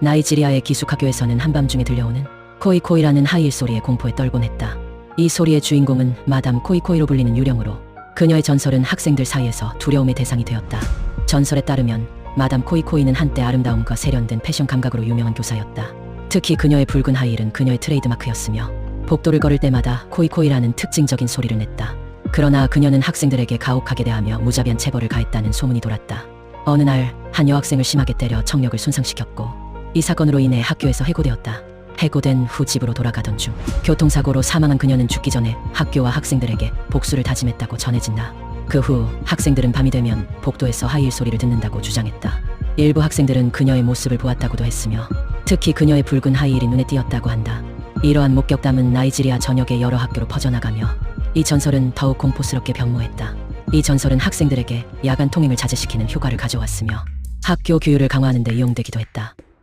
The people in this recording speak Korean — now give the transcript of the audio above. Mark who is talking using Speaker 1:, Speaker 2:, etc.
Speaker 1: 나이지리아의 기숙학교에서는 한밤중에 들려오는 코이코이라는 하이힐 소리에 공포에 떨곤 했다. 이 소리의 주인공은 마담 코이코이로 불리는 유령으로 그녀의 전설은 학생들 사이에서 두려움의 대상이 되었다. 전설에 따르면 마담 코이코이는 한때 아름다움과 세련된 패션 감각으로 유명한 교사였다. 특히 그녀의 붉은 하이힐은 그녀의 트레이드마크였으며 복도를 걸을 때마다 코이코이라는 특징적인 소리를 냈다. 그러나 그녀는 학생들에게 가혹하게 대하며 무자비한 체벌을 가했다는 소문이 돌았다. 어느 날 한 여학생을 심하게 때려 청력을 손상시켰고 이 사건으로 인해 학교에서 해고되었다. 해고된 후 집으로 돌아가던 중 교통사고로 사망한 그녀는 죽기 전에 학교와 학생들에게 복수를 다짐했다고 전해진다. 그 후 학생들은 밤이 되면 복도에서 하이힐 소리를 듣는다고 주장했다. 일부 학생들은 그녀의 모습을 보았다고도 했으며 특히 그녀의 붉은 하이힐이 눈에 띄었다고 한다. 이러한 목격담은 나이지리아 전역의 여러 학교로 퍼져나가며 이 전설은 더욱 공포스럽게 변모했다. 이 전설은 학생들에게 야간 통행을 자제시키는 효과를 가져왔으며 학교 규율을 강화하는 데 이용되기도 했다.